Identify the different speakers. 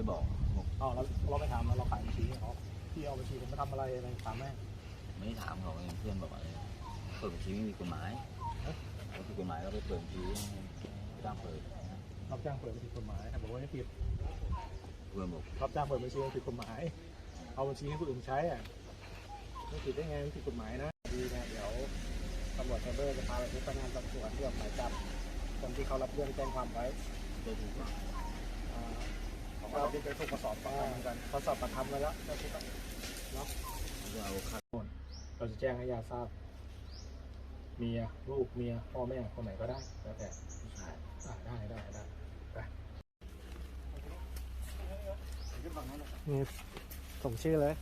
Speaker 1: ได้บอกบอก
Speaker 2: อ๋อแล้วเราไม่ถามแล้วเราขายบัญชีให้เขาพี่เอาบัญชีผมไปทำอะไรอะไรถามแม่
Speaker 1: ไม่ได้ถามเขาเองเพื่อนบอกอะไรเปิดบัญชีไม่มีกฎหมายเขาผิดกฎหมายก็ไปเปิดบัญชีให้จ้างเปิด
Speaker 2: รับจ้างเปิดบัญชีกฎหมายแต่บอกว่าไม่ผิด
Speaker 1: เพื่อนบอก
Speaker 2: รับจ้างเปิดบัญชีไม่ผิดกฎหมาย เอาบัญชีให้คนอื่นใช้อะไม่ผิดได้ไงไม่ผิดกฎหมายนะดีนะเดี๋ยวตำรวจไซเบอร์จะพาไปพบพนักงานสอบสวนเพื่อออกหมายจับคนที่เขารับเรื่องแจ้งความไว้
Speaker 1: ได้ถูกกว่า
Speaker 2: อ่าของเรา ที่ไปถูกมาสอบปากคำกันเขาสอบปากคำไว้แล้วเจ้าที่ตำรวจ
Speaker 1: จะเราค่า
Speaker 2: เราจะแจ้งให้ญาติทราบ เมียลูกเมียพ่อแม่คนไหนก็ได้แล้วแต่ได้ได้ได้ไปนี่ส่งชื่อเลย